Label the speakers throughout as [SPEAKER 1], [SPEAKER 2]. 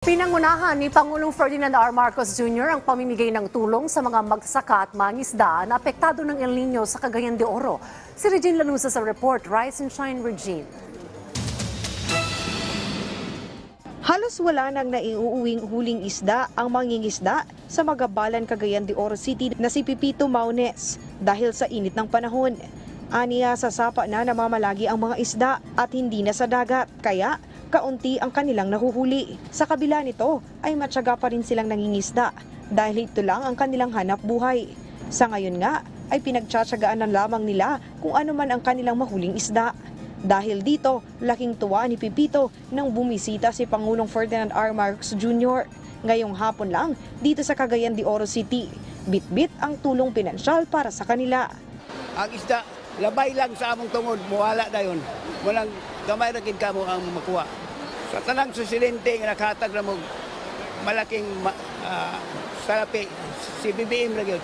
[SPEAKER 1] Pinangunahan ni Pangulong Ferdinand R. Marcos Jr. ang pamimigay ng tulong sa mga magsaka at mangisda na apektado ng El Nino sa Cagayan de Oro. Si Regine Lanusa sa report. Rise and Shine, Regine.
[SPEAKER 2] Halos wala nang naiuuwing huling isda ang mangingisda sa Magabalan, Cagayan de Oro City na si Pipito Maunes dahil sa init ng panahon. Aniya sa sapa na namamalagi ang mga isda at hindi na sa dagat, kaya kaunti ang kanilang nahuhuli. Sa kabila nito ay matyaga pa rin silang nangingisda dahil ito lang ang kanilang hanap buhay. Sa ngayon nga ay pinagtsatsagaan na lamang nila kung ano man ang kanilang mahuling isda. Dahil dito, laking tuwa ni Pipito nang bumisita si Pangulong Ferdinand R. Marcos Jr. Ngayong hapon lang dito sa Cagayan de Oro City. Bit-bit ang tulong pinansyal para sa kanila.
[SPEAKER 3] ang isda labay lang sa among tungod muwala dayon walang gamay ra gid kamo ang makuha. Sa tanang susilente nga nakatag na mo malaking ma, ah, salapi. Si BBM ra gyud.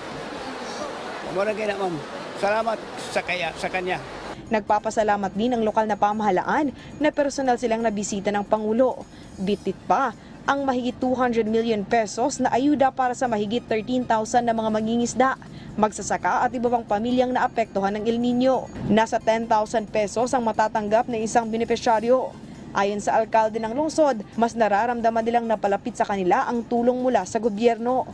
[SPEAKER 3] Mo ra gyud ma'am. Salamat sa kaya sa kanya.
[SPEAKER 2] Nagpapasalamat din ang lokal na pamahalaan na personal silang nabisita ng Pangulo. Bitit pa ang mahigit 200 million pesos na ayuda para sa mahigit 13,000 na mga mangingisda, magsasaka at iba pang pamilyang naapektuhan ng El Nino. Nasa 10,000 pesos ang matatanggap ng isang benepisyaryo. Ayon sa alkalde ng lungsod, mas nararamdaman nilang napalapit sa kanila ang tulong mula sa gobyerno.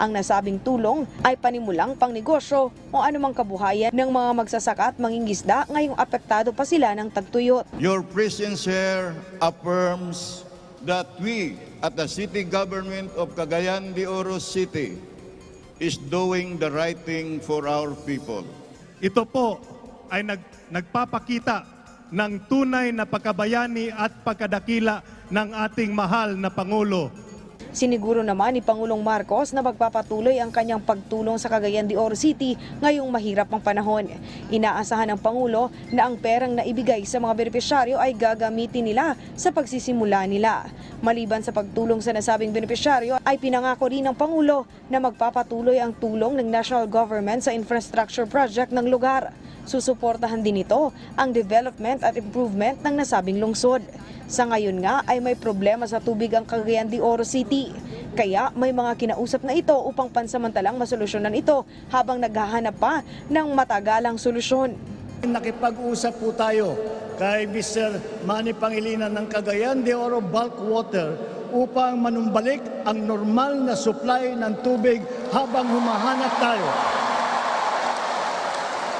[SPEAKER 2] Ang nasabing tulong ay panimulang pangnegosyo o anumang kabuhayan ng mga magsasaka at mangingisda ngayong apektado pa sila ng tagtuyot.
[SPEAKER 4] Your presence here affirms that we at the city government of Cagayan de Oro City is doing the right thing for our people.
[SPEAKER 5] Ito po ay nag, nagpapakita ng tunay na pagkabayani at pagkadakila ng ating mahal na Pangulo.
[SPEAKER 2] Siniguro naman ni Pangulong Marcos na magpapatuloy ang kanyang pagtulong sa Cagayan de Oro City ngayong mahirap ang panahon. Inaasahan ng Pangulo na ang perang naibigay sa mga benepisyaryo ay gagamitin nila sa pagsisimula nila. Maliban sa pagtulong sa nasabing benepisyaryo ay pinangako rin ng Pangulo na magpapatuloy ang tulong ng national government sa infrastructure project ng lugar. Susuportahan din ito ang development at improvement ng nasabing lungsod. Sa ngayon nga ay may problema sa tubig ang Cagayan de Oro City. Kaya may mga kinausap na ito upang pansamantalang masolusyonan ito habang naghahanap pa ng matagalang solusyon.
[SPEAKER 5] Nakipag-usap po tayo kay Mr. Manny Pangilinan ng Cagayan de Oro Bulk Water upang manumbalik ang normal na supply ng tubig habang humahanap tayo.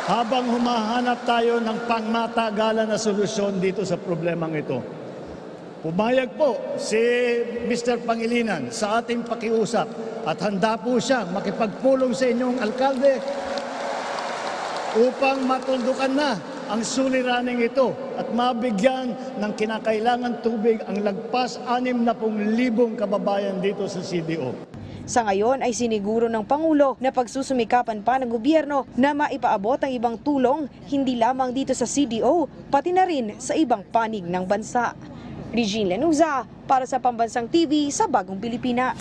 [SPEAKER 5] Habang humahanap tayo ng pangmatagalan na solusyon dito sa problemang ito. Pumayag po si Mr. Pangilinan sa ating pakiusap at handa po siya makipagpulong sa inyong alkalde upang matuldukan na ang suliraning ito at mabigyan ng kinakailangan tubig ang lagpas 60,000 kababayan dito sa CDO.
[SPEAKER 2] Sa ngayon ay siniguro ng Pangulo na pagsusumikapan pa ng gobyerno na maipaabot ang ibang tulong hindi lamang dito sa CDO pati na rin sa ibang panig ng bansa. Regine Lenuza para sa Pambansang TV sa Bagong Pilipinas.